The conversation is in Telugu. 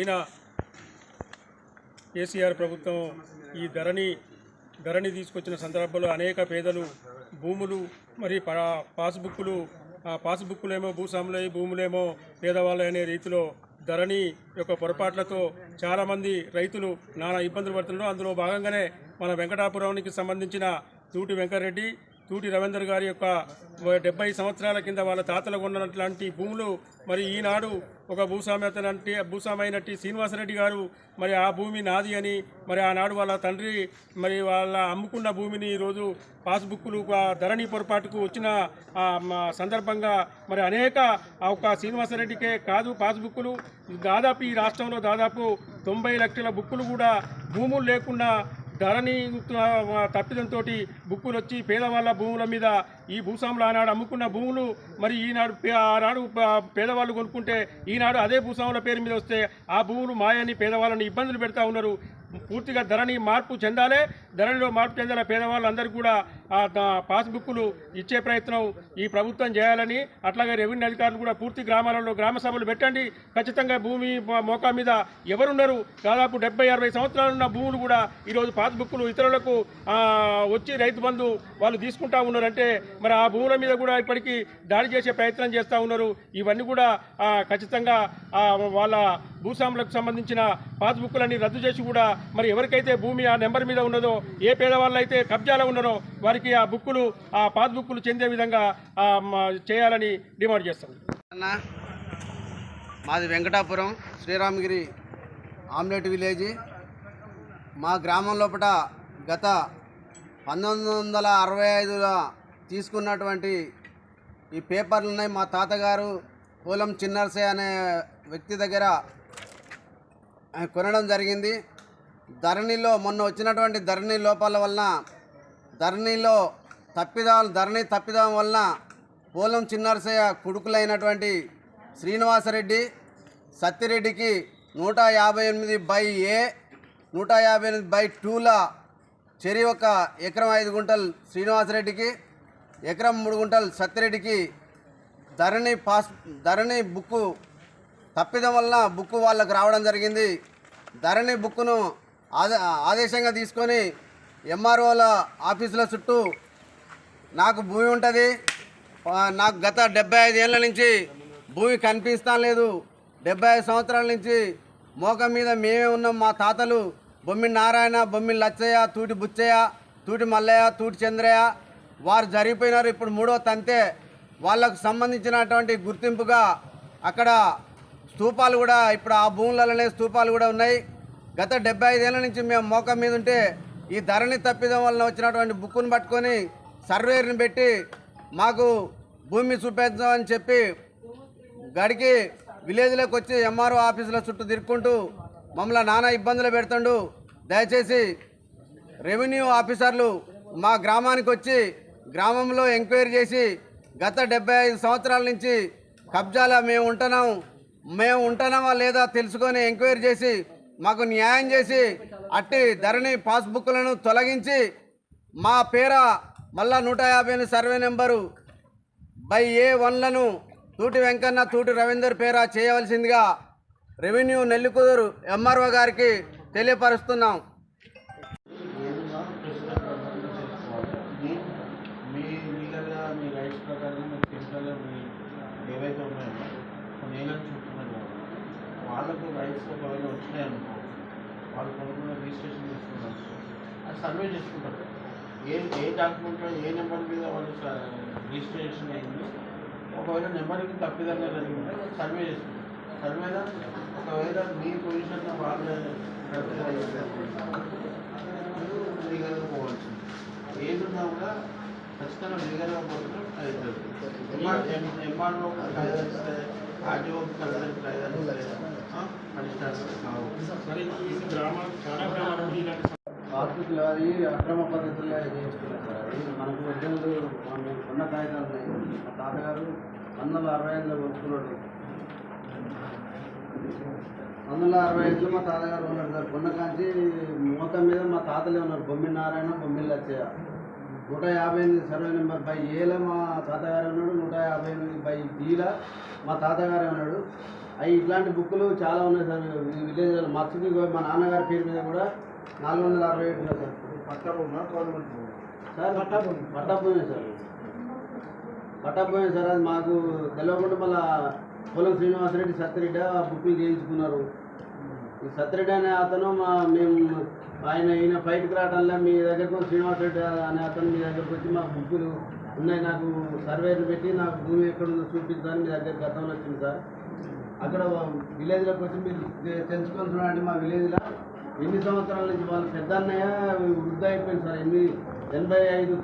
పోయిన కేసీఆర్ ప్రభుత్వం ఈ ధరణి ధరణి తీసుకొచ్చిన సందర్భంలో అనేక పేదలు భూములు మరి పాస్బుక్లు పాస్బుక్కులు ఆ పాస్బుక్కులేమో భూస్వాములై భూములేమో పేదవాళ్ళు అనే రీతిలో ధరణి యొక్క పొరపాట్లతో చాలామంది రైతులు నానా ఇబ్బందులు పడుతున్నారు. అందులో భాగంగానే మన వెంకటాపురానికి సంబంధించిన తూటి వెంకరెడ్డి తూటి రవీందర్ గారి యొక్క డెబ్బై సంవత్సరాల కింద వాళ్ళ తాతలకు ఉన్నట్లాంటి భూములు మరి ఈనాడు ఒక భూస్వామ్యతనంటే భూస్వామైనట్టు శ్రీనివాసరెడ్డి గారు మరి ఆ భూమి నాది అని మరి ఆనాడు వాళ్ళ తండ్రి మరి వాళ్ళ అమ్ముకున్న భూమిని ఈరోజు పాస్బుక్లు ఆ ధరణి పొరపాటుకు వచ్చిన మా సందర్భంగా మరి అనేక ఆ ఒక్క శ్రీనివాసరెడ్డికే కాదు పాస్బుక్లు దాదాపు ఈ రాష్ట్రంలో దాదాపు తొంభై లక్షల బుక్కులు కూడా భూములు లేకుండా ధరణి తప్పిదంతో బుక్కులు వచ్చి పేదవాళ్ళ భూముల మీద ఈ భూస్వాములు ఆనాడు అమ్ముకున్న భూములు మరి ఈనాడు ఆనాడు పేదవాళ్ళు కొనుక్కుంటే ఈనాడు అదే భూస్వాముల పేరు మీద వస్తే ఆ భూములు మాయని పేదవాళ్ళని ఇబ్బందులు పెడతా ఉన్నారు. పూర్తిగా ధరణి మార్పు చెందాలే. ధరణిలో మార్పు చెందాల పేదవాళ్ళందరికీ కూడా పాస్బుక్లు ఇచ్చే ప్రయత్నం ఈ ప్రభుత్వం చేయాలని అట్లాగే రెవెన్యూ అధికారులు కూడా పూర్తి గ్రామాలలో గ్రామ సభలు పెట్టండి. ఖచ్చితంగా భూమి మోకా మీద ఎవరున్నారు? దాదాపు డెబ్బై అరవై సంవత్సరాలు ఉన్న భూములు కూడా ఈరోజు పాస్బుక్లు ఇతరులకు వచ్చి రైతు బంధు వాళ్ళు తీసుకుంటా ఉన్నారు అంటే మరి ఆ భూముల మీద కూడా ఇప్పటికీ దాడి చేసే ప్రయత్నం చేస్తూ ఉన్నారు. ఇవన్నీ కూడా ఖచ్చితంగా వాళ్ళ భూస్వాములకు సంబంధించిన పాస్బుక్లన్నీ రద్దు చేసి కూడా మరి ఎవరికైతే భూమి ఆ నెంబర్ మీద ఉన్నదో ఏ పేదవాళ్ళు అయితే కబ్జాలో ఉన్నదో వారికి ఆ బుక్కులు ఆ పాస్బుక్లు చెందే విధంగా చేయాలని డిమాండ్ చేస్తాం. అన్న మాది వెంకటాపురం శ్రీరామగిరి ఆమ్లెట్ విలేజ్. మా గ్రామం లోపల గత పంతొమ్మిది వందల అరవై ఐదులో తీసుకున్నటువంటి ఈ పేపర్లు ఉన్నాయి. మా తాతగారు కోలం చిన్నర్సే అనే వ్యక్తి దగ్గర కొనడం జరిగింది. ధరణిలో మొన్న వచ్చినటువంటి ధరణి లోపాల వలన ధరణిలో తప్పిదాం ధరణి తప్పిదం వలన పోలం చిన్నరసయ్య కొడుకులైనటువంటి శ్రీనివాసరెడ్డి సత్తిరెడ్డికి నూట యాభై ఎనిమిది బై ఏ నూట యాభై ఎనిమిది బై టూల చెరి ఒక ఎకరం ఐదు గుంటలు శ్రీనివాసరెడ్డికి ఎకరం మూడు గుంటలు సత్యరెడ్డికి ధరణి పాస్ ధరణి బుక్కు తప్పిదం వలన బుక్ వాళ్ళకు రావడం జరిగింది. ధరణి బుక్కును ఆదేశంగా తీసుకొని ఎంఆర్ఓల ఆఫీసుల చుట్టూ నాకు భూమి ఉంటుంది. నాకు గత డెబ్బై ఐదేళ్ళ నుంచి భూమి కనిపిస్తా లేదు. డెబ్బై ఐదు సంవత్సరాల నుంచి మోకం మీద మేమే ఉన్నాం. మా తాతలు బొమ్మి నారాయణ బొమ్మి లచ్చయ్య తూటి బుచ్చయ్య తూటి మల్లయ్య తూటి చంద్రయ్య వారు జరిగిపోయినారు. ఇప్పుడు మూడో తంతే. వాళ్ళకు సంబంధించినటువంటి గుర్తింపుగా అక్కడ స్తూపాలు కూడా ఇప్పుడు ఆ భూములలోనే స్తూపాలు కూడా ఉన్నాయి. గత డెబ్బై ఐదేళ్ళ నుంచి మేము మోకం మీద ఉంటే ఈ ధరని తప్పిదం వలన వచ్చినటువంటి బుక్కును పట్టుకొని సర్వేర్ని పెట్టి మాకు భూమి చూపేద్దామని చెప్పి గడికి విలేజ్లోకి వచ్చి ఎంఆర్ఓ ఆఫీసుల చుట్టూ తిరుక్కుంటూ మమ్మల్ని నానా ఇబ్బందులు పెడుతుండు. దయచేసి రెవెన్యూ ఆఫీసర్లు మా గ్రామానికి వచ్చి గ్రామంలో ఎంక్వైరీ చేసి గత డెబ్బై ఐదు సంవత్సరాల నుంచి కబ్జాలో మేము ఉంటున్నాం. మేము ఉంటున్నామా లేదా తెలుసుకొని ఎంక్వైరీ చేసి మాకు న్యాయం చేసి అట్టి ధరణి పాస్బుక్లను తొలగించి మా పేర మళ్ళా నూట యాభై సర్వే నెంబరు బై ఏ వన్లను తూటి వెంకన్న తూటి రవీందర్ పేర చేయవలసిందిగా రెవెన్యూ నెల్లికుదురు ఎంఆర్ఓ గారికి తెలియపరుస్తున్నాం మీ మీ లీగల్గా మీ రైట్స్ ప్రకారం మీరు ఫిజికల్గా మీ ఏవైతే ఉన్నాయో కొన్ని ఏళ్ళని చూస్తున్నారు కదా, వాళ్ళకు రైట్స్ ఒకవేళ వచ్చినాయనుకో వాళ్ళు కొనుక్కున్న రిజిస్ట్రేషన్ చేసుకున్నారు. అది సర్వే చేసుకుంటారు. ఏ ఏ డాక్యుమెంట్లో ఏ నెంబర్ మీద వాళ్ళు రిజిస్ట్రేషన్ అయింది ఒకవేళ నెంబర్కి తప్పిదంగా జరిగింటే సర్వే చేసుకుంటారు. సర్వేలో ఒకవేళ మీ పొజిషన్లో వాళ్ళు లీగల్గా పోవాల్సింది. ఏది ఉన్నా కూడా ఖచ్చితంగా లీగల్గా పోతున్నాం అది జరుగుతుంది. ఎంఆర్ఓ కాయదలిస్తే ఆర్టీఓకి కాయదలిస్తే అది అక్రమ పద్ధతుల్లో చేయించుకున్నారు సార్ అది మనకు ఒరిజినల్ కొన్న కాగితాలు ఉన్నాయి. మా తాతగారు వందల అరవై ఐదులో కొనుక్కున్నాడు వందల అరవై ఐదులో మా తాతగారు ఉన్నారు సార్. కొన్న కాంచి మూత మీద మా తాతలే ఉన్నారు. బొమ్మి నారాయణ బొమ్మిల్ లచ్చయ్య. నూట యాభై ఎనిమిది సర్వే నెంబర్ బై ఏలో మా తాతగారు ఉన్నాడు. నూట యాభై ఎనిమిది బై బీలో మా తాతగారే ఉన్నాడు. అవి ఇట్లాంటి బుక్కులు చాలా ఉన్నాయి సార్. ఈ విలేజ్లో మత్స్యకి మా నాన్నగారి పేరు మీద కూడా నాలుగు వందల అరవై ఏడు ఉన్నాయి సార్. గవర్నమెంట్ సార్ పట్టాభూమి. పట్టాభూమి సార్. పట్టాభూమి సార్. అది మాకు తెలియకుండా మళ్ళా పొలం శ్రీనివాసరెడ్డి సత్యరెడ్డి ఆ బుక్కులు చేయించుకున్నారు. ఈ సత్యరెడ్డి అనే అతను మా మేము ఆయన ఈయన ఫైట్కి రావడంలో మీ దగ్గరకు శ్రీనివాసరెడ్డి అనే అతను మీ దగ్గరకు వచ్చి మా బుక్కులు ఉన్నాయి. నాకు సర్వేలు పెట్టి నాకు భూమి ఎక్కడ ఉందో చూపించాలని మీ దగ్గర గతంలో వచ్చింది సార్. అక్కడ విలేజ్లోకి వచ్చి మీరు తె- తెలుసుకొని చూడండి మా విలేజ్లో ఎన్ని సంవత్సరాల నుంచి వాళ్ళు పెద్ద అన్నయ్య అయిపోయింది సార్ ఎన్ని ఎనభై ఐదు